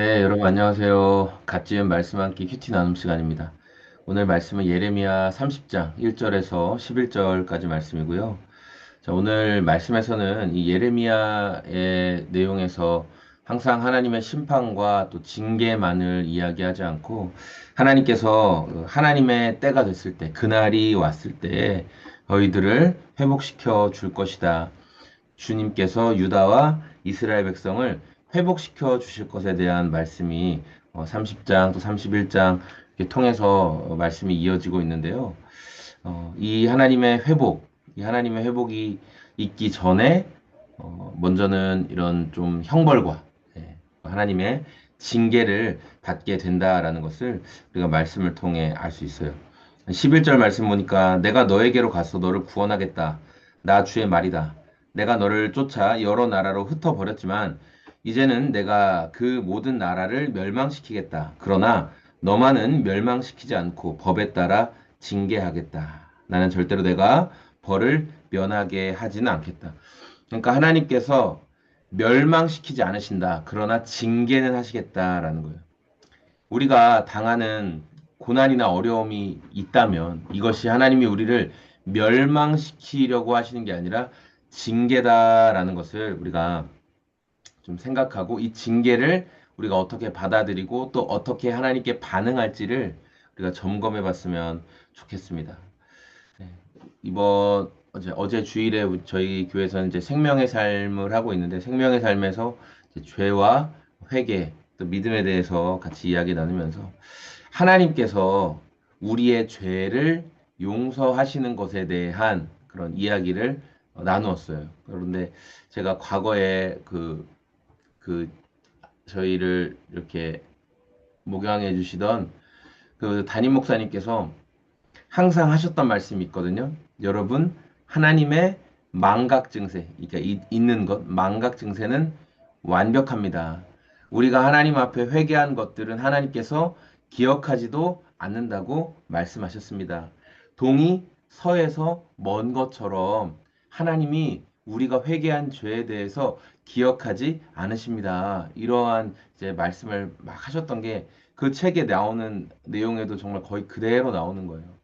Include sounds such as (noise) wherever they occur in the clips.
네, 여러분 안녕하세요. 갓 지은 말씀 함께 큐티 나눔 시간입니다. 오늘 말씀은 예레미야 30장 1절에서 11절까지 말씀이고요. 자, 오늘 말씀에서는 이 예레미야의 내용에서 항상 하나님의 심판과 또 징계만을 이야기하지 않고 하나님께서 하나님의 때가 됐을 때, 그날이 왔을 때 너희들을 회복시켜 줄 것이다. 주님께서 유다와 이스라엘 백성을 회복시켜 주실 것에 대한 말씀이 30장 또 31장 이렇게 통해서 말씀이 이어지고 있는데요. 어, 이 하나님의 회복, 이 하나님의 회복이 있기 전에 어, 먼저는 이런 좀 형벌과 예, 하나님의 징계를 받게 된다라는 것을 우리가 말씀을 통해 알 수 있어요. 11절 말씀 보니까 내가 너에게로 가서 너를 구원하겠다. 나 주의 말이다. 내가 너를 쫓아 여러 나라로 흩어버렸지만 이제는 내가 그 모든 나라를 멸망시키겠다. 그러나 너만은 멸망시키지 않고 법에 따라 징계하겠다. 나는 절대로 내가 벌을 면하게 하지는 않겠다. 그러니까 하나님께서 멸망시키지 않으신다. 그러나 징계는 하시겠다라는 거예요. 우리가 당하는 고난이나 어려움이 있다면 이것이 하나님이 우리를 멸망시키려고 하시는 게 아니라 징계다라는 것을 우리가 좀 생각하고 이 징계를 우리가 어떻게 받아들이고 또 어떻게 하나님께 반응할지를 우리가 점검해 봤으면 좋겠습니다. 네, 이번 어제, 어제 주일에 저희 교회에서는 이제 생명의 삶을 하고 있는데 생명의 삶에서 죄와 회개 또 믿음에 대해서 같이 이야기 나누면서 하나님께서 우리의 죄를 용서하시는 것에 대한 그런 이야기를 나누었어요. 그런데 제가 과거에 그, 그, 저희를 이렇게 목양해 주시던 그 담임 목사님께서 항상 하셨던 말씀이 있거든요. 여러분, 하나님의 망각 증세, 그러니까 이, 있는 것, 망각 증세는 완벽합니다. 우리가 하나님 앞에 회개한 것들은 하나님께서 기억하지도 않는다고 말씀하셨습니다. 동이 서에서 먼 것처럼 하나님이 우리가 회개한 죄에 대해서 기억하지 않으십니다. 이러한 이제 말씀을 막 하셨던 게 그 책에 나오는 내용에도 정말 거의 그대로 나오는 거예요.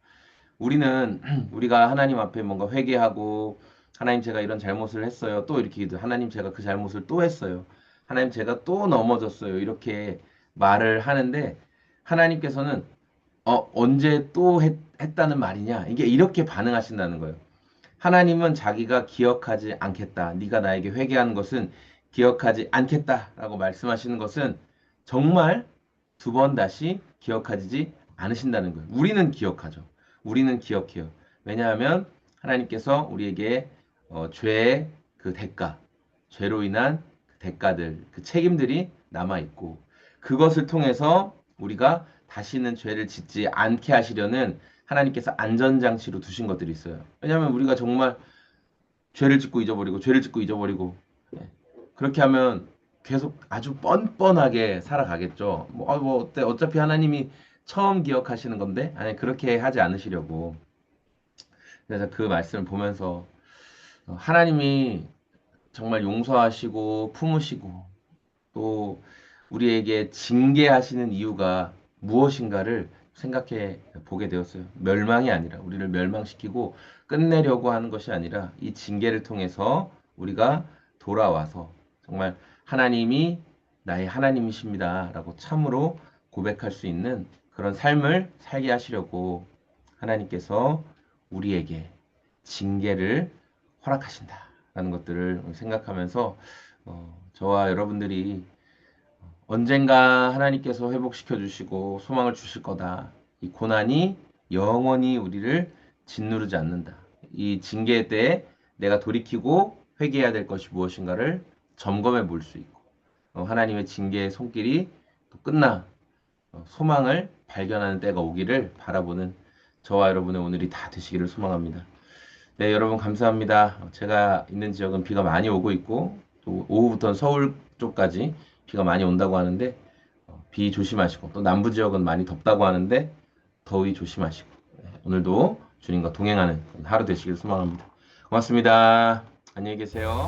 우리는 (clears throat) 우리가 하나님 앞에 뭔가 회개하고 하나님 제가 이런 잘못을 했어요. 또 이렇게 하나님 제가 그 잘못을 또 했어요. 하나님 제가 또 넘어졌어요. 이렇게 말을 하는데 하나님께서는 어, 언제 또 했, 했다는 말이냐? 이게 이렇게 반응하신다는 거예요. 하나님은 자기가 기억하지 않겠다. 네가 나에게 회개하는 것은 기억하지 않겠다라고 말씀하시는 것은 정말 두 번 다시 기억하지 않으신다는 거예요. 우리는 기억하죠. 우리는 기억해요. 왜냐하면 하나님께서 우리에게 어, 죄의 그 대가, 죄로 인한 그 대가들, 그 책임들이 남아 있고 그것을 통해서 우리가 다시는 죄를 짓지 않게 하시려는 하나님께서 안전장치로 두신 것들이 있어요. 왜냐하면 우리가 정말 죄를 짓고 잊어버리고 죄를 짓고 잊어버리고 네. 그렇게 하면 계속 아주 뻔뻔하게 살아가겠죠. 뭐, 아, 뭐 어때? 어차피 하나님이 처음 기억하시는 건데 아니 그렇게 하지 않으시려고. 그래서 그 말씀을 보면서 어, 하나님이 정말 용서하시고 품으시고 또 우리에게 징계하시는 이유가 무엇인가를 생각해 보게 되었어요. 멸망이 아니라 우리를 멸망시키고 끝내려고 하는 것이 아니라 이 징계를 통해서 우리가 돌아와서 정말 하나님이 나의 하나님이십니다라고 참으로 고백할 수 있는 그런 삶을 살게 하시려고 하나님께서 우리에게 징계를 허락하신다라는 것들을 생각하면서 어, 저와 여러분들이 언젠가 하나님께서 회복시켜 주시고 소망을 주실 거다. 이 고난이 영원히 우리를 짓누르지 않는다. 이 징계 때 내가 돌이키고 회개해야 될 것이 무엇인가를 점검해 볼 수 있고 어, 하나님의 징계의 손길이 또 끝나 어, 소망을 발견하는 때가 오기를 바라보는 저와 여러분의 오늘이 다 되시기를 소망합니다. 네, 여러분 감사합니다. 제가 있는 지역은 비가 많이 오고 있고 또 오후부터 서울 쪽까지 비가 많이 온다고 하는데 어, 비 조심하시고 또 남부 지역은 많이 덥다고 하는데 더위 조심하시고 네, 오늘도 주님과 동행하는 하루 되시길 소망합니다. 고맙습니다. 안녕히 계세요.